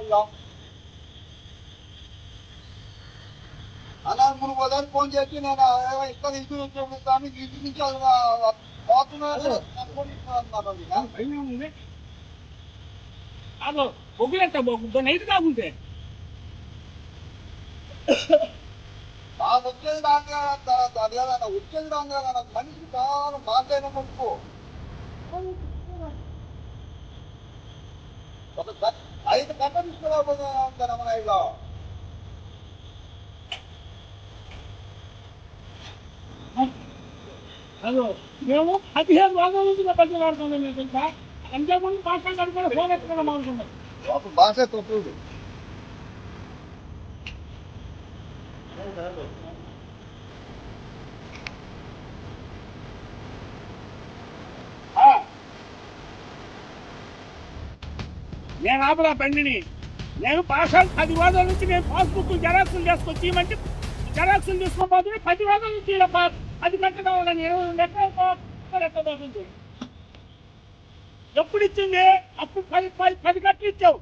వెళ్దాం అనంతపురం పోదాన్ని ఫోన్ చేసి నేను ఇక్కడ నుంచి చూపిస్తాను ఇంటి నుంచి పోతున్నాను నైట్ కాకుంటే వచ్చేది అది కదా వచ్చేది మనిషికి చాలా ముప్పు ఒక ఐదు ఇల్లు కాదు మేము పదిహేను రోజుల నుంచి పది వాడుతున్నాం మేము తెలుసా? అంతకుముందు మాట్లాడారు కూడా ఫోన్ ఎత్తుకున్నాం అనుకున్నాం ఒక భాష తప్పుడు నేను ఆపలా బండిని. నేను పాఠశాల పది రోజుల నుంచి నేను పాస్బుక్ జెరాక్సులు చేసుకొచ్చి ఇవ్వమంటే జెరాక్సులు తీసుకోబోతుంది పది రోజుల నుంచి ఇలా పా- పది గంటల ఇరవై రెండు ఎప్పుడు ఇచ్చింది? అప్పుడు పది పది పది గంటలు ఇచ్చావు.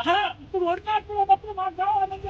ఆహా, ఇప్పుడు అప్పుడు మాకు కావాలని